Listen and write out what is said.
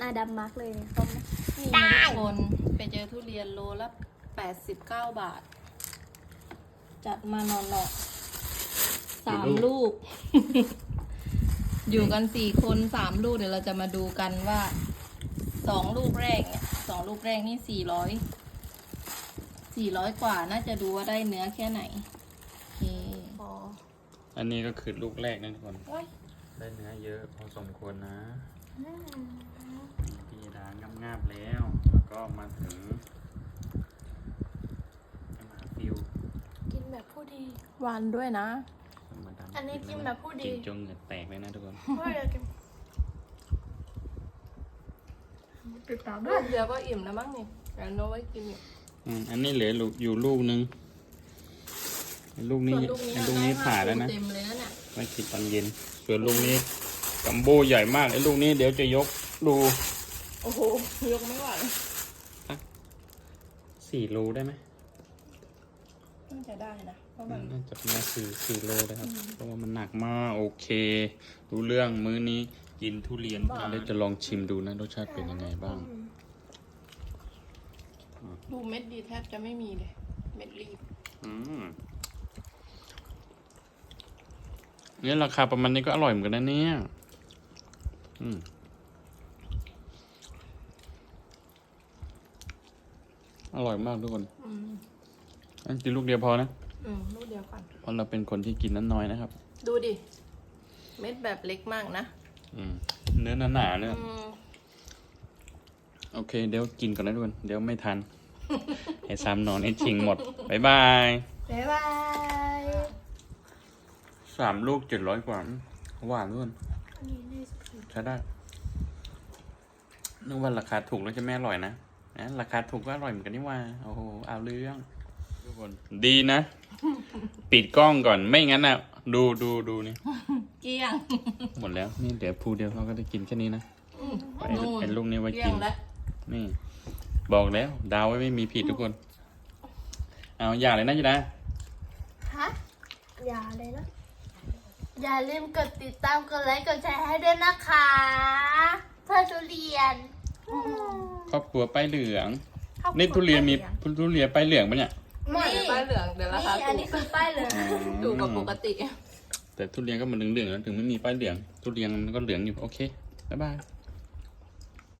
หน้าดำมากเลยเนี่ยส้มนะนี่ได้ทุกคนไปเจอทุเรียนโลละ89 บาท จัดมานอนเนาะสามลูก อยู่กันสี่คนสามลูกเดี๋ยวเราจะมาดูกันว่าสองลูกแรกเนี่ยสองลูกแรกนี่สี่ร้อยสี่ร้อยกว่าน่าจะดูว่าได้เนื้อแค่ไหนโอเคพออันนี้ก็คือลูกแรกนะทุกคนโอ้ยได้เนื้อเยอะพอสมควรนะ พี่ดางาบๆแล้ว แล้วก็มาถึงมาฟิวกินแบบผู้ดี หวานด้วยนะมาดำอันนี้กินแบบผู้ดีกินจนเหงื่อแตกเลยนะทุกคนผู้ดีกินติดตามด้ลูวย กเดียวก็อิ่มแล้วมั้งนี่แต่โน้ไว้กินอยู่ อืมอันนี้เหลืออยู่ลูกนึงไอ้ลูกนี้ส่วนลูกนี้ไอ้ลูกนี้ผ่าแล้วนะเต็มเลยนะเนี่ยไว้กินตอนเย็นส่วนลูกนี้ กัมโบใหญ่มากไอ้ลูกนี้เดี๋ยวจะยกดูโอ้โหยกไม่ไหวสี่โลได้ไหมน่าจะได้นะเพราะมันน่าจะประมาณสี่สี่โลเลยครับ เพราะว่ามันหนักมากโอเค รู้เรื่องมื้อนี้กินทุเรียนเดี๋ยวจะลองชิมดูนะรสชาติเป็นยังไงบ้าง ดูเม็ดดีแทบจะไม่มีเลย เม็ดรีบอืมเนี่ยราคาประมาณนี้ก็อร่อยเหมือนกันนะเนี่ย อืมอร่อยมากทุกคนอืมอันกินลูกเดียวพอนะอืมลูกเดียวก่อนเพราะเราเป็นคนที่กินนั้นน้อยนะครับ ดูดิ เม็ดแบบเล็กมากนะ อืม เนื้อหนาๆเนื้ออืมโอเค เดี๋ยวกินก่อนนะทุกคน เดี๋ยวไม่ทันให้ซ้ำนอนให้ชิงหมดบ๊ายบาย บ๊ายบาย สามลูกเจ็ดร้อยกว่า หวานทุกคน อันนี้นี่ใช้ได้นึกว่าราคาถูกแล้วจะไม่อร่อยนะนะราคาถูกก็อร่อยเหมือนกันนี่ว่าโอ้โหเอาเรื่องทุกคนดีนะ ปิดกล้องก่อนไม่งั้นอะ ดูดูดูนี่เกลี้ยง หมดแล้วนี่เดี๋ยวพูเดียวเขาก็ได้กินแค่นี้นะอืมไอ้ไอ้ลูกนี้ไว้เกลี้ยกิงนแล้วนี่ บอกแล้ว ดาวไว้ไม่มีผิดทุกคน เอาอย่างเลยนะจ๊ะนะฮะอย่าเลยนะ อย่าลืมกดติดตามกดไลค์กดแชร์ให้ด้วยนะคะเพื่อทุเรียน ครอบครัวป้ายเหลือง นี่ทุเรียนมีทุเรียนป้ายเหลืองปะเนี่ยหมดเลยป้ายเหลืองเดี๋ยวราคานี่อันถูนี้กคือป้ายเหลืองถูกกว่าปกติ แต่ทุเรียนก็มันเหลืองๆแล้วถึงไม่มีป้ายเหลือง ทุเรียนมันก็เหลืองอยู่โอเคบ๊ายบาย